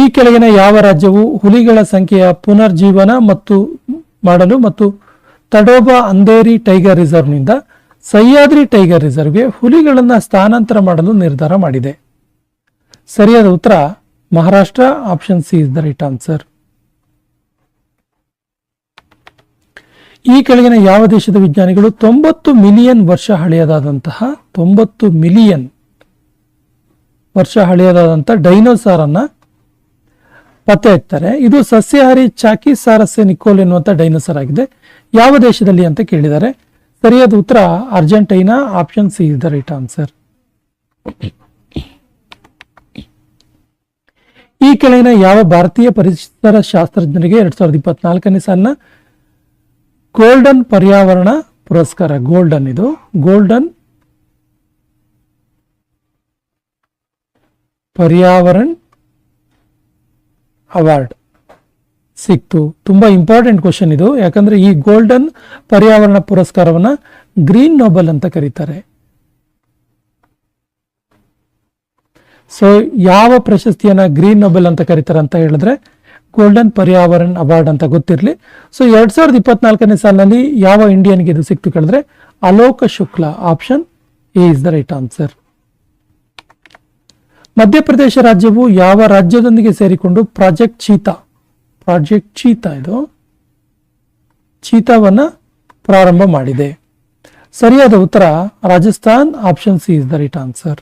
ಈ ಕೆಳಗಿನ ಯಾವ ರಾಜ್ಯವು ಹುಲಿಗಳ ಸಂಖ್ಯೆಯ ಪುನರ್ಜೀವನ ಮತ್ತು ಮಾಡಲು ಮತ್ತು ತಡೋಬಾ ಅಂಧೇರಿ ಟೈಗರ್ ರಿಸರ್ವ್ನಿಂದ ಸಹ್ಯಾದ್ರಿ ಟೈಗರ್ ರಿಸರ್ವ್ಗೆ ಹುಲಿಗಳನ್ನು ಸ್ಥಾನಾಂತರ ಮಾಡಲು ನಿರ್ಧಾರ ಮಾಡಿದೆ. ಸರಿಯಾದ ಉತ್ತರ Maharashtra option C is the right answer. ಈ ಕೆಳಗಿನ ಯಾವ ದೇಶದ ವಿಜ್ಞಾನಿಗಳು ತೊಂಬತ್ತು ಮಿಲಿಯನ್ ವರ್ಷ ಹಳೆಯದಾದಂತಹ, ತೊಂಬತ್ತು ಮಿಲಿಯನ್ ವರ್ಷ ಹಳೆಯದಾದಂತಹ ಡೈನೋಸಾರ್ ಅನ್ನ ಪತ್ತೆ ಹಚ್ತಾರೆ ಇದು ಸಸ್ಯಾಹಾರಿ ಚಾಕಿ ಸಾರಸ್ಯ ನಿಕೋಲ್ ಎನ್ನುವಂತ ಡೈನೋಸಾರ್ ಆಗಿದೆ. ಯಾವ ದೇಶದಲ್ಲಿ ಅಂತ ಕೇಳಿದ್ದಾರೆ ಸರಿಯಾದ ಉತ್ತರ Argentina option C is the right answer ಈ ಕೆಳಗಿನ ಯಾವ ಭಾರತೀಯ ಪರಿಸರ ಶಾಸ್ತ್ರಜ್ಞರಿಗೆ ಎರಡ್ ಸಾವಿರದ ಇಪ್ಪತ್ನಾಲ್ಕನೇ ಸಾಲಿನ ಗೋಲ್ಡನ್ ಪರ್ಯಾವರಣ ಪುರಸ್ಕಾರ? ಗೋಲ್ಡನ್ ಇದು. ಗೋಲ್ಡನ್ ಪರ್ಯಾವರಣ ಅವಾರ್ಡ್ ಸಿಕ್ತು. ತುಂಬಾ ಇಂಪಾರ್ಟೆಂಟ್ ಕ್ವಶನ್ ಇದು. ಯಾಕಂದ್ರೆ ಈ ಗೋಲ್ಡನ್ ಪರ್ಯಾವರಣ ಪುರಸ್ಕಾರವನ್ನ ಗ್ರೀನ್ ನೋಬಲ್ ಅಂತ ಕರೀತಾರೆ. ಸೊ ಯಾವ ಪ್ರಶಸ್ತಿಯನ್ನ ಗ್ರೀನ್ ನೊಬೆಲ್ ಅಂತ ಕರೀತಾರೆ ಅಂತ ಹೇಳಿದ್ರೆ ಗೋಲ್ಡನ್ ಪರ್ಯಾವರಣ ಅವಾರ್ಡ್ ಅಂತ ಗೊತ್ತಿರಲಿ. ಸೊ ಎರಡ್ ಸಾವಿರದ ಇಪ್ಪತ್ನಾಲ್ಕನೇ ಸಾಲಿನಲ್ಲಿ ಯಾವ ಇಂಡಿಯನ್ಗೆ ಇದು ಸಿಕ್ತು ಕೇಳಿದ್ರೆ Alok Shukla option A is the right answer Madhya Pradesh ರಾಜ್ಯವು ಯಾವ ರಾಜ್ಯದೊಂದಿಗೆ ಸೇರಿಕೊಂಡು ಪ್ರಾಜೆಕ್ಟ್ ಚೀತಾ ಪ್ರಾಜೆಕ್ಟ್ ಚೀತಾ ಇದು ಚೀತಾವನ್ನ ಪ್ರಾರಂಭ ಮಾಡಿದೆ. ಸರಿಯಾದ ಉತ್ತರ Rajasthan option C is the right answer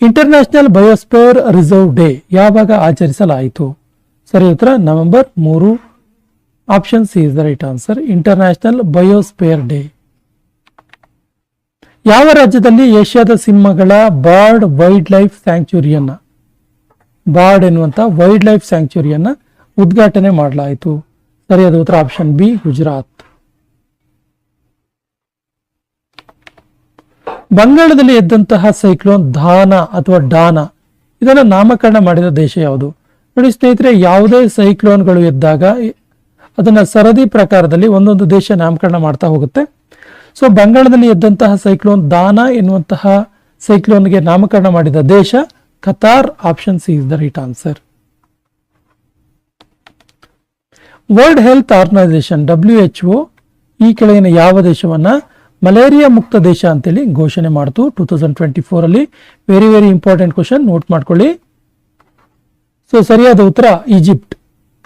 international biosphere reserve day ಯಾವಾಗ ಆಚರಿಸಲಾಯಿತು? ಸರಿ, ಉತ್ತರ, ನವೆಂಬರ್ ಮೂರು. Option C is the right answer international biosphere day ಯಾವ ರಾಜ್ಯದಲ್ಲಿ ಏಷ್ಯಾದ ಸಿಂಹಗಳ ಬರ್ಡ್ ವೈಲ್ಡ್ ಲೈಫ್ ಸ್ಯಾಂಕ್ಚುರಿಯನ್ನ ಬಾರ್ಡ್ ಎನ್ನುವಂಥ ವೈಲ್ಡ್ ಲೈಫ್ ಸ್ಯಾಂಕ್ಚುರಿಯನ್ನ ಉದ್ಘಾಟನೆ ಮಾಡಲಾಯಿತು? ಸರಿಯಾದ ಉತ್ತರ ಆಪ್ಷನ್ ಬಿ ಗುಜರಾತ್. ಬಂಗಾಳದಲ್ಲಿ ಎದ್ದಂತಹ ಸೈಕ್ಲೋನ್ ಧಾನ ಅಥವಾ ಡಾನ, ಇದನ್ನು ನಾಮಕರಣ ಮಾಡಿದ ದೇಶ ಯಾವುದು? ನೋಡಿ ಸ್ನೇಹಿತರೆ, ಯಾವುದೇ ಸೈಕ್ಲೋನ್ಗಳು ಎದ್ದಾಗ ಅದನ್ನು ಸರದಿ ಪ್ರಕಾರದಲ್ಲಿ ಒಂದೊಂದು ದೇಶ ನಾಮಕರಣ ಮಾಡ್ತಾ ಹೋಗುತ್ತೆ. ಸೊ ಬಂಗಾಳದಲ್ಲಿ ಎದ್ದಂತಹ ಸೈಕ್ಲೋನ್ ದಾನ ಎನ್ನುವಂತಹ ಸೈಕ್ಲೋನ್ಗೆ ನಾಮಕರಣ ಮಾಡಿದ ದೇಶ Qatar option C is the right answer world health organization W H O ಈ ಕೆಳಗಿನ ಯಾವ ದೇಶವನ್ನ ಮಲೇರಿಯಾ ಮುಕ್ತ ದೇಶ ಅಂತೇಳಿ ಘೋಷಣೆ ಮಾಡಿತು ಟೂ ತೌಸಂಡ್ ಟ್ವೆಂಟಿ ಫೋರ್ ಅಲ್ಲಿ. Very very important question note ಮಾಡ್ಕೊಳ್ಳಿ. ಸೊ ಸರಿಯಾದ ಉತ್ತರ, Egypt.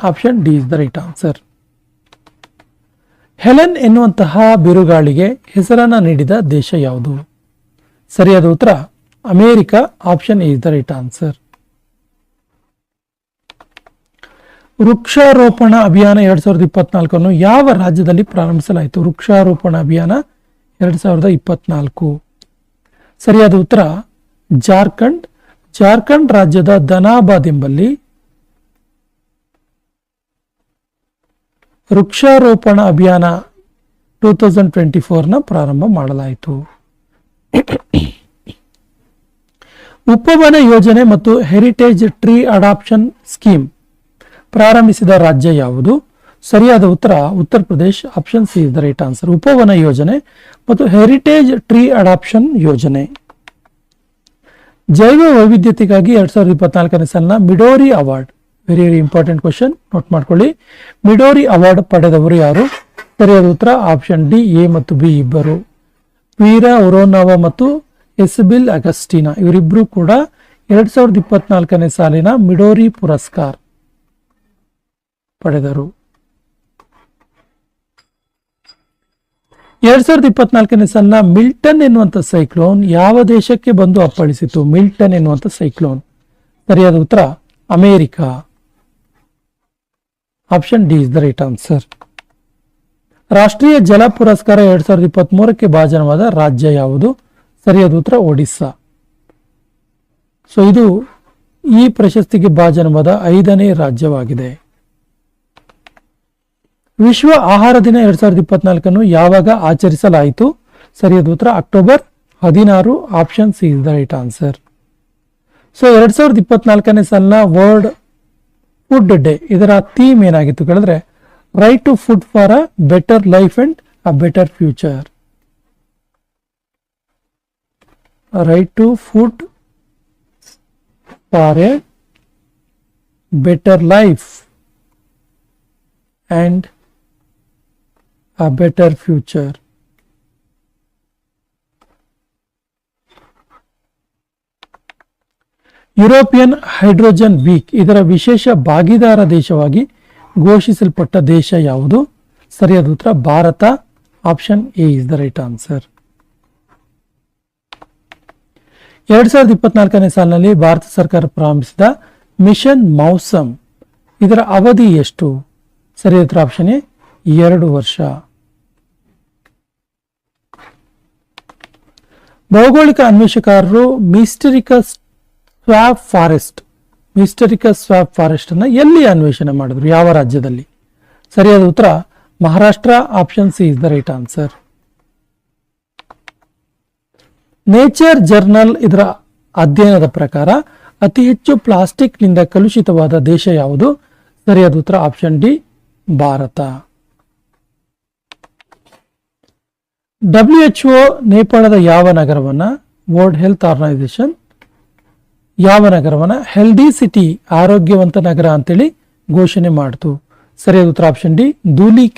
Option D is the right answer Helene ಎನ್ನುವಂತಹ ಬಿರುಗಾಳಿಗೆ ಹೆಸರನ್ನ ನೀಡಿದ ದೇಶ ಯಾವುದು? ಸರಿಯಾದ ಉತ್ತರ, America. Option is the right answer ವೃಕ್ಷಾರೋಪಣ ಅಭಿಯಾನ ಎರಡ್ ಸಾವಿರದ ಇಪ್ಪತ್ನಾಲ್ಕನ್ನು ಯಾವ ರಾಜ್ಯದಲ್ಲಿ ಪ್ರಾರಂಭಿಸಲಾಯಿತು? ವೃಕ್ಷಾರೋಪಣ ಅಭಿಯಾನ ಎರಡ್ ಸಾವಿರದ ಇಪ್ಪತ್ನಾಲ್ಕು. ಸರಿಯಾದ ಉತ್ತರ, ಜಾರ್ಖಂಡ್. ಜಾರ್ಖಂಡ್ ರಾಜ್ಯದ ಧನಾಬಾದ್ ಎಂಬಲ್ಲಿ ವೃಕ್ಷಾರೋಪಣ ಅಭಿಯಾನ ಟೂ ತೌಸಂಡ್ ಟ್ವೆಂಟಿ ಫೋರ್ನ ಪ್ರಾರಂಭ ಮಾಡಲಾಯಿತು. ಉಪವನ ಯೋಜನೆ ಮತ್ತು ಹೆರಿಟೇಜ್ ಟ್ರೀ ಅಡಾಪ್ಷನ್ ಸ್ಕೀಮ್ ಪ್ರಾರಂಭಿಸಿದ ರಾಜ್ಯ ಯಾವುದು? ಸರಿಯಾದ ಉತ್ತರ Uttar Pradesh option C is the right answer ಉಪವನ ಯೋಜನೆ ಮತ್ತು ಹೆರಿಟೇಜ್ ಟ್ರೀ ಅಡಾಪ್ಷನ್ ಯೋಜನೆ. ಜೈವ ವೈವಿಧ್ಯತೆಗಾಗಿ ಎರಡ್ ಸಾವಿರದ ಇಪ್ಪತ್ನಾಲ್ಕನೇ ಸಾಲಿನ Midori award very very important question note ಮಾಡ್ಕೊಳ್ಳಿ. ಮಿಡೋರಿ ಅವಾರ್ಡ್ ಪಡೆದವರು ಯಾರು? ಸರಿಯಾದ ಉತ್ತರ ಆಪ್ಷನ್ ಡಿ ಎ ಮತ್ತು ಬಿ ಇಬ್ಬರು. ವೀರ ಒರೋನವ ಮತ್ತು ಎಸ್ಬಿಲ್ ಅಗಸ್ಟಿನಾ. ಇವರಿಬ್ಬರೂ ಕೂಡ ಎರಡ್ ಸಾವಿರದ ಇಪ್ಪತ್ನಾಲ್ಕನೇ ಸಾಲಿನ ಮಿಡೋರಿ ಪುರಸ್ಕಾರ ಪಡೆದರು. ಎರಡ್ ಸಾವಿರದ ಇಪ್ಪತ್ನಾಲ್ಕನೇ ಸಣ್ಣ ಮಿಲ್ಟನ್ ಎನ್ನುವಂತ ಸೈಕ್ಲೋನ್ ಯಾವ ದೇಶಕ್ಕೆ ಬಂದು ಅಪ್ಪಳಿಸಿತು? ಮಿಲ್ಟನ್ ಎನ್ನುವಂತ ಸೈಕ್ಲೋನ್. ಸರಿಯಾದ ಉತ್ತರ, America. Option D is the right answer. ರಾಷ್ಟ್ರೀಯ ಜಲ ಪುರಸ್ಕಾರ ಎರಡ್ ಸಾವಿರದ ಇಪ್ಪತ್ತ್ ಮೂರಕ್ಕೆ ಭಾಜನವಾದ ರಾಜ್ಯ ಯಾವುದು? ಸರಿಯಾದ ಉತ್ತರ, ಒಡಿಸ್ಸಾ. ಸೊ ಇದು ಈ ಪ್ರಶಸ್ತಿಗೆ ಭಾಜನವಾದ ಐದನೇ ರಾಜ್ಯವಾಗಿದೆ. ವಿಶ್ವ ಆಹಾರ ದಿನ ಎರಡ್ ಸಾವಿರದ ಇಪ್ಪತ್ನಾಲ್ಕನ್ನು ಯಾವಾಗ ಆಚರಿಸಲಾಯಿತು? ಸರಿಯಾದ ಉತ್ತರ ಅಕ್ಟೋಬರ್ ಹದಿನಾರು option C is the right answer so ಎರಡ್ ಸಾವಿರದ ಇಪ್ಪತ್ನಾಲ್ಕನೇ ಸಾಲಿನ ವರ್ಲ್ಡ್ ಫುಡ್ ಡೇ ಇದರ ಥೀಮ್ ಏನಾಗಿತ್ತು ಕೇಳಿದ್ರೆ right to food for a better life and a better future right to food for a better life and a better future. European hydrogen week ಇದರ ವಿಶೇಷ ಭಾಗಿದಾರ ದೇಶವಾಗಿ ಘೋಷಿಸಲ್ಪಟ್ಟ ದೇಶ ಯಾವುದು? ಸರಿಯಾದ ಉತ್ತರ, Bharat. Option A is the right answer ಎರಡ್ ಸಾವಿರದ ಇಪ್ಪತ್ನಾಲ್ಕನೇ ಸಾಲಿನಲ್ಲಿ ಭಾರತ ಸರ್ಕಾರ ಪ್ರಾರಂಭಿಸಿದ ಮಿಷನ್ ಮೌಸಮ್ ಇದರ ಅವಧಿ ಎಷ್ಟು? ಸರಿಯಾದ ಆಪ್ಷನ್ ಎ ಎರಡು ವರ್ಷ. ಭೌಗೋಳಿಕ ಅನ್ವೇಷಕಾರರು Myristica swamp forest Myristica swamp forest ಅನ್ನ ಎಲ್ಲಿ ಅನ್ವೇಷಣೆ ಮಾಡಿದ್ರು? ಯಾವ ರಾಜ್ಯದಲ್ಲಿ? ಸರಿಯಾದ ಉತ್ತರ, Maharashtra option C is the right answer nature journal ಇದರ ಅಧ್ಯಯನದ ಪ್ರಕಾರ, ಅತಿ ಹೆಚ್ಚು ಪ್ಲಾಸ್ಟಿಕ್ನಿಂದ ಕಲುಷಿತವಾದ ದೇಶ ಯಾವುದು? ಸರಿಯಾದ ಉತ್ತರ ಆಪ್ಷನ್ ಡಿ ಭಾರತ. ಡಬ್ಲ್ಯೂ ನೇಪಾಳದ ಯಾವ ನಗರವನ್ನ ವರ್ಲ್ಡ್ ಹೆಲ್ತ್ ಆರ್ಗನೈಸೇಷನ್ ಯಾವ ನಗರವನ್ನ ಹೆಲ್ದಿ ಸಿಟಿ ಆರೋಗ್ಯವಂತ ನಗರ ಅಂತೇಳಿ ಘೋಷಣೆ ಮಾಡಿತು. ಸರಿಯಾದ ಉತ್ತರ ಆಪ್ಷನ್ ಡಿ ಧೂಲಿ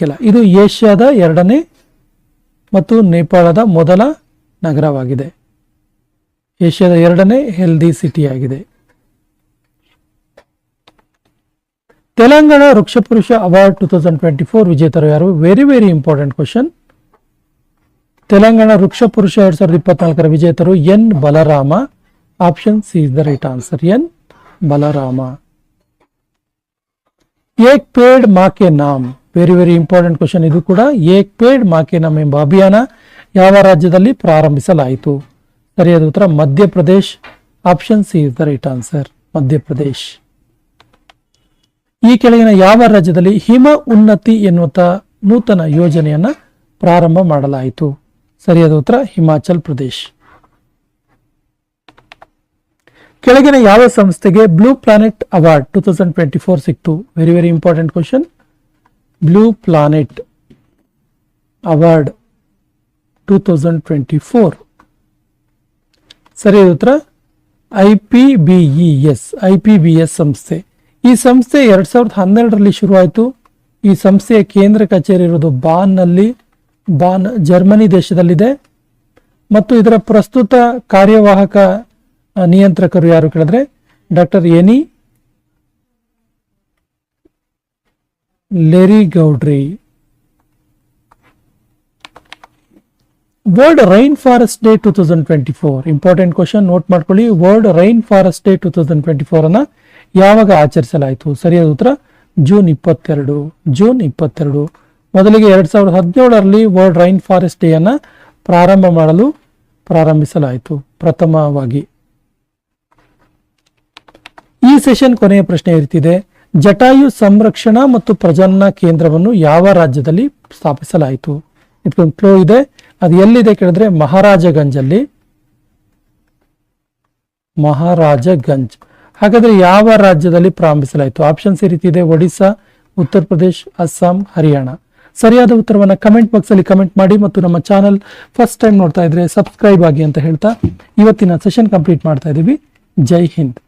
ಕೆಲಾ ಇದು ಏಷ್ಯಾದ ಎರಡನೇ ಮತ್ತು ನೇಪಾಳದ ಮೊದಲ ನಗರವಾಗಿದೆ. ಏಷ್ಯಾದ ಎರಡನೇ ಹೆಲ್ದಿ ಸಿಟಿ ಆಗಿದೆ. Telangana ವೃಕ್ಷಪುರುಷ award two thousand twenty four ವಿಜೇತರು ಯಾರು very very important question Telangana ವೃಕ್ಷ ಪುರುಷ ಎರಡ್ ಸಾವಿರದ ಇಪ್ಪತ್ನಾಲ್ಕರ ವಿಜೇತರು N Balarama. Option C is the right answer N Balarama. Ek paid Maa Ke NAM. Very very important question ಇದು ಕೂಡ. ಏಕ್ ಪೇಡ್ ಮಾಕೆ ನಾಮ್ ಎಂಬ ಅಭಿಯಾನ ಯಾವ ರಾಜ್ಯದಲ್ಲಿ ಪ್ರಾರಂಭಿಸಲಾಯಿತು? ಸರಿಯಾದ ಉತ್ತರ Madhya Pradesh. Option C is the right answer Madhya Pradesh. ಈ ಕೆಳಗಿನ ಯಾವ ರಾಜ್ಯದಲ್ಲಿ ಹಿಮ ಉನ್ನತಿ ಎನ್ನುವಂತ ನೂತನ ಯೋಜನೆಯನ್ನ ಪ್ರಾರಂಭ ಮಾಡಲಾಯಿತು? ಸರಿಯಾದ ಉತ್ತರ, ಹಿಮಾಚಲ್ ಪ್ರದೇಶ್. ಕೆಳಗಿನ ಯಾವ ಸಂಸ್ಥೆಗೆ blue planet award two thousand twenty four ಸಿಕ್ತು? Very very important question blue planet award two thousand twenty four. ಸರಿಯಾದ ಉತ್ತರ, ಐ ಪಿ ಎಸ್, ಐ ಸಂಸ್ಥೆ. ಈ ಸಂಸ್ಥೆ ಎರಡ್ ಸಾವಿರದ ಹನ್ನೆರಡರಲ್ಲಿ ಶುರುವಾಯಿತು. ಈ ಸಂಸ್ಥೆಯ ಕೇಂದ್ರ ಕಚೇರಿ ಇರೋದು ಬಾನ್ನಲ್ಲಿ, ಬಾನ್ ಜರ್ಮನಿ ದೇಶದಲ್ಲಿದೆ. ಮತ್ತು ಇದರ ಪ್ರಸ್ತುತ ಕಾರ್ಯವಾಹಕ ನಿಯಂತ್ರಕರು ಯಾರು ಕೇಳಿದ್ರೆ, ಡಾಕ್ಟರ್ ಎನಿ ಲೆರಿ ಗೌಡ್ರಿ. World rain forest day two thousand twenty four important question note ಮಾಡ್ಕೊಳ್ಳಿ. World rain forest day two thousand twenty four ಅನ್ನ ಯಾವಾಗ ಆಚರಿಸಲಾಯಿತು? ಸರಿಯಾದ ಉತ್ತರ, ಜೂನ್ ಇಪ್ಪತ್ತೆರಡು ಜೂನ್ ಇಪ್ಪತ್ತೆರಡು. ಮೊದಲಿಗೆ ಎರಡ್ ಸಾವಿರದ ಹದಿನೇಳರಲ್ಲಿ ವರ್ಲ್ಡ್ ರೈನ್ ಫಾರೆಸ್ಟ್ ಡೇ ಅನ್ನ ಪ್ರಾರಂಭ ಮಾಡಲು ಪ್ರಾರಂಭಿಸಲಾಯಿತು, ಪ್ರಥಮವಾಗಿ. ಈ ಸೆಷನ್ ಕೊನೆಯ ಪ್ರಶ್ನೆ ಇರ್ತಿದೆ. ಜಟಾಯು ಸಂರಕ್ಷಣಾ ಮತ್ತು ಪ್ರಜನನ ಕೇಂದ್ರವನ್ನು ಯಾವ ರಾಜ್ಯದಲ್ಲಿ ಸ್ಥಾಪಿಸಲಾಯಿತು? ಇದಕ್ಕೊಂದು ಕ್ಲೋ ಇದೆ. ಅದು ಎಲ್ಲಿದೆ ಕೇಳಿದ್ರೆ ಮಹಾರಾಜಗಂಜಲ್ಲಿ. ಮಹಾರಾಜಗಂಜ್. ಹಾಗಾದ್ರೆ ಯಾವ ರಾಜ್ಯದಲ್ಲಿ ಪ್ರಾರಂಭಿಸಲಾಯಿತು? ಆಪ್ಷನ್ಸ್ ಈ ರೀತಿ ಇದೆ. ಒಡಿಶಾ ಉತ್ತರ ಪ್ರದೇಶ್, ಅಸ್ಸಾಂ, ಹರಿಯಾಣ. ಸರಿಯಾದ ಉತ್ತರವನ್ನು ಕಮೆಂಟ್ ಬಾಕ್ಸ್ ಅಲ್ಲಿ ಕಮೆಂಟ್ ಮಾಡಿ ಮತ್ತು ನಮ್ಮ ಚಾನಲ್ ಫಸ್ಟ್ ಟೈಮ್ ನೋಡ್ತಾ ಇದ್ರೆ ಸಬ್ಸ್ಕ್ರೈಬ್ ಆಗಿ ಅಂತ ಹೇಳ್ತಾ ಇವತ್ತಿನ ಸೆಷನ್ ಕಂಪ್ಲೀಟ್ ಮಾಡ್ತಾ ಇದೀವಿ. ಜೈ ಹಿಂದ್.